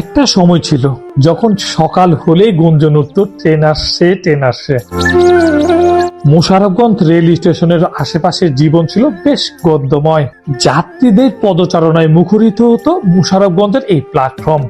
একটা সময় ছিল যখন সকাল হলে গুঞ্জন উঠত, ট্রেন আসছে ট্রেন আসছে। মোশারফগঞ্জ রেল স্টেশনের আশেপাশের জীবন ছিল বেশ গদ্যময়। যাত্রীদের পদচারণায় মুখরিত হতো মোশারফগঞ্জের এই প্ল্যাটফর্ম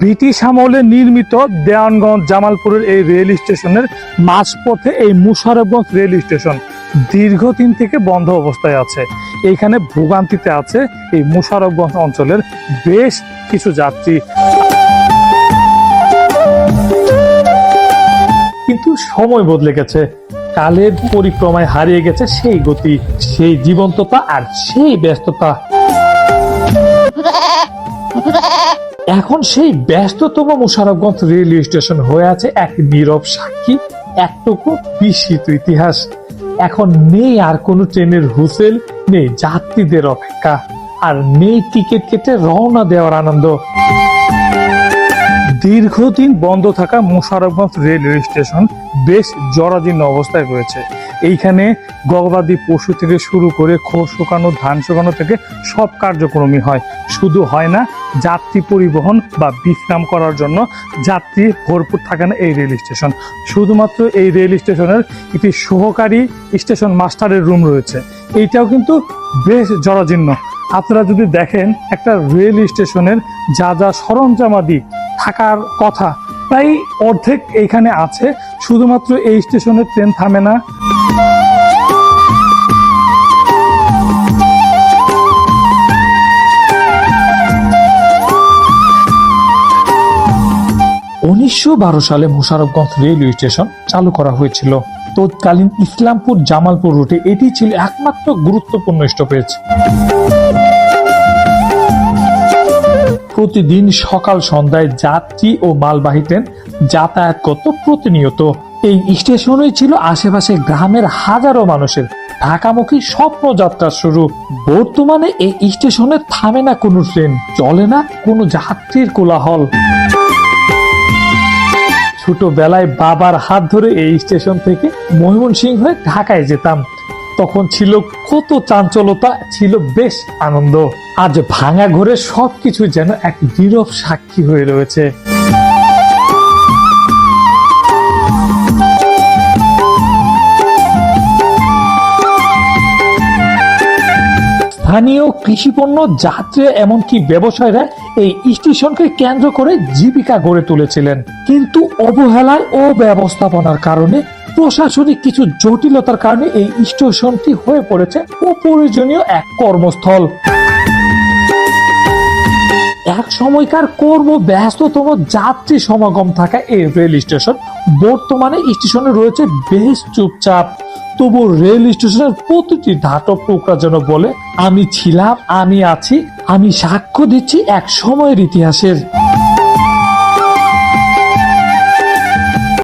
ব্রিটিশ আমলে নির্মিত দেওয়ানগঞ্জ জামালপুরের এই রেল স্টেশনের মাঝপথে এই মুশারফগঞ্জ রেল স্টেশন। দীর্ঘদিন থেকে বন্ধ অবস্থায় আছে। এইখানে ভোগান্তিতে আছে এই মুশারফগঞ্জ অঞ্চলের বেশ কিছু যাত্রী। কিন্তু সময় বদলে গেছে। কালের পরিক্রমায় হারিয়ে গেছে সেই গতি, সেই জীবন্ততা আর সেই ব্যস্ততা। এখন সেই ব্যস্ততম মুশারফগঞ্জ রেলওয়ে স্টেশন হয়ে আছে এক নীরব সাক্ষী, একটুকু বিস্মিত ইতিহাস। এখন নেই আর কোনো ট্রেনের হুসেল, নেই যাত্রীদের অপেক্ষা, আর নেই টিকিট কেটে রওনা দেওয়ার আনন্দ। দীর্ঘদিন বন্ধ থাকা মোশারফগঞ্জ রেলওয়ে স্টেশন বেশ জরাজীর্ণ অবস্থায় রয়েছে। এইখানে গবাদি পশু থেকে শুরু করে খোল শুকানো, ধান শুকানো থেকে সব কার্যক্রমই হয়। শুধু হয় না যাত্রী পরিবহন বা বিশ্রাম করার জন্য যাত্রী ভরপুর থাকে না এই রেল স্টেশন। শুধুমাত্র এই রেল স্টেশনের একটি সহকারী স্টেশন মাস্টারের রুম রয়েছে। এইটাও কিন্তু বেশ জরাজীর্ণ। আপনারা যদি দেখেন, একটা রেল স্টেশনের যা যা সরঞ্জামাদি থাকার কথা, প্রায় অর্ধেক এইখানে আছে। শুধুমাত্র এই স্টেশনে ট্রেন থামে না। উনিশশো বারো সালে মোশারফগঞ্জ রেলওয়ে স্টেশন চালু করা হয়েছিল। তৎকালীন ইসলামপুর জামালপুর রুটে এটি ছিল একমাত্র গুরুত্বপূর্ণ স্টপেজ। প্রতিদিন সকাল সন্ধ্যায় যাত্রী ও মালবাহী ট্রেন যাতায়াত করত প্রতিনিয়ত। এই স্টেশনই ছিল আশেপাশে গ্রামের হাজারো মানুষের। ঢাকামুখী স্বপ্নযাত্রা শুরু। বর্তমানে এই স্টেশনে থামে না কোনো ট্রেন, চলে না কোনো যাত্রীর কোলাহল। ছোটবেলায় বাবার হাত ধরে এই স্টেশন থেকে ময়মনসিংহ হয়ে ঢাকায় যেতাম। তখন ছিল কত চাঞ্চলতা, ছিল বেশ আনন্দ। আজ ভাঙা ঘরে সবকিছু যেন এক নীরব সাক্ষী হয়ে রয়েছে। স্থানীয় কৃষিপণ্য, যাত্রী এমনকি ব্যবসায়ীরা এই স্টেশনকে কেন্দ্র করে জীবিকা গড়ে তুলেছিলেন। কিন্তু অবহেলায় ও ব্যবস্থাপনার কারণে, প্রশাসনিক কিছু জটিলতার কারণে এই স্টেশনটি হয়ে পড়েছে অপ্রয়োজনীয় এক কর্মস্থল। এক সময়কার কর্ম ব্যস্ততম যাত্রী সমাগম থাকা এই রেল স্টেশন বর্তমানে স্টেশনে রয়েছে বেশ চুপচাপ। তবু রেল স্টেশনের প্রতিটি ধাতব টুকরা যেন বলে, আমি ছিলাম, আমি আছি, আমি সাক্ষ্য দিচ্ছি এক সময়ের ইতিহাসের।